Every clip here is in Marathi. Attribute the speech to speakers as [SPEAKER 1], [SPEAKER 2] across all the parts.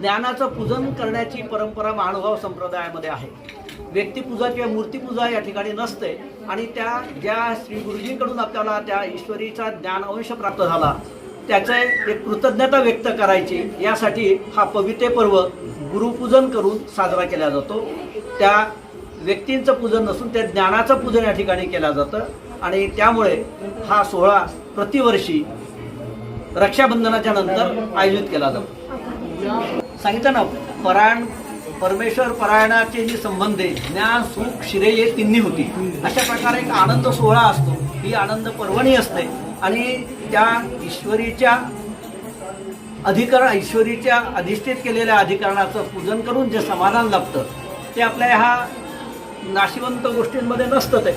[SPEAKER 1] ज्ञानाचं पूजन करण्याची परंपरा महानुभाव संप्रदायामध्ये आहे. व्यक्तिपूजा किंवा मूर्तीपूजा या ठिकाणी नसते आणि त्या ज्या श्री गुरुजींकडून आपल्याला त्या ईश्वरीचा ज्ञान अंश प्राप्त झाला त्याचे एक कृतज्ञता व्यक्त करायची यासाठी हा पवित्र पर्व गुरुपूजन करून साजरा केला जातो. त्या व्यक्तींचं पूजन नसून त्या ज्ञानाचं पूजन या ठिकाणी केलं जातं आणि त्यामुळे हा सोहळा प्रतिवर्षी रक्षाबंधनाच्या नंतर आयोजित केला जातो. सांगितलं ना परायण परमेश्वर परायणाचे जी संबंध आहे ज्ञान सुख शिरे हे तिन्ही होती. अशा प्रकारे एक आनंद सोहळा असतो. ही आनंद पर्वणी असते. आणि त्या ईश्वरीच्या अधिकार ईश्वरीच्या अधिष्ठित केलेल्या अधिकरणाचं पूजन करून जे समाधान लाभतं ते आपल्या ह्या नाशिवंत गोष्टींमध्ये नसतं ते.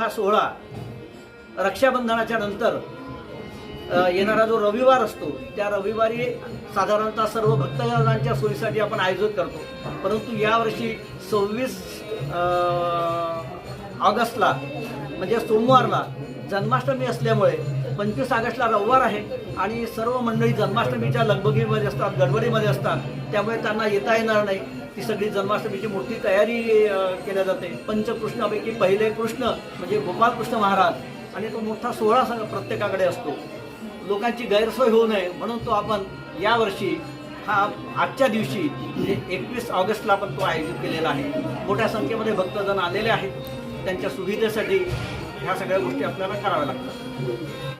[SPEAKER 1] हा सोहळा रक्षाबंधनाच्या नंतर येणारा जो रविवार असतो त्या रविवारी साधारणतः सर्व भक्तजनांच्या सोयीसाठी आपण आयोजित करतो. परंतु यावर्षी सव्वीस ऑगस्टला म्हणजे सोमवारला जन्माष्टमी असल्यामुळे पंचवीस ऑगस्टला रविवार आहे आणि सर्व मंडळी जन्माष्टमीच्या लगबगीमध्ये असतात गडबडीमध्ये असतात. त्यामुळे त्यांना येता येणार नाही. ती सगळी जन्माष्टमीची मोठी तयारी केल्या जाते. पंचकृष्णापैकी पहिले कृष्ण म्हणजे गोपालकृष्ण महाराज आणि तो मोठा सोहळा सगळा प्रत्येकाकडे असतो. लोकांची गैरसोय होऊ नये म्हणून तो आपण यावर्षी हा आजच्या दिवशी म्हणजे एकवीस ऑगस्टला आपण तो आयोजित केलेला आहे. मोठ्या संख्येमध्ये भक्तजण आलेले आहेत. त्यांच्या सुविधेसाठी ह्या सगळ्या गोष्टी आपल्याला कराव्या लागतात.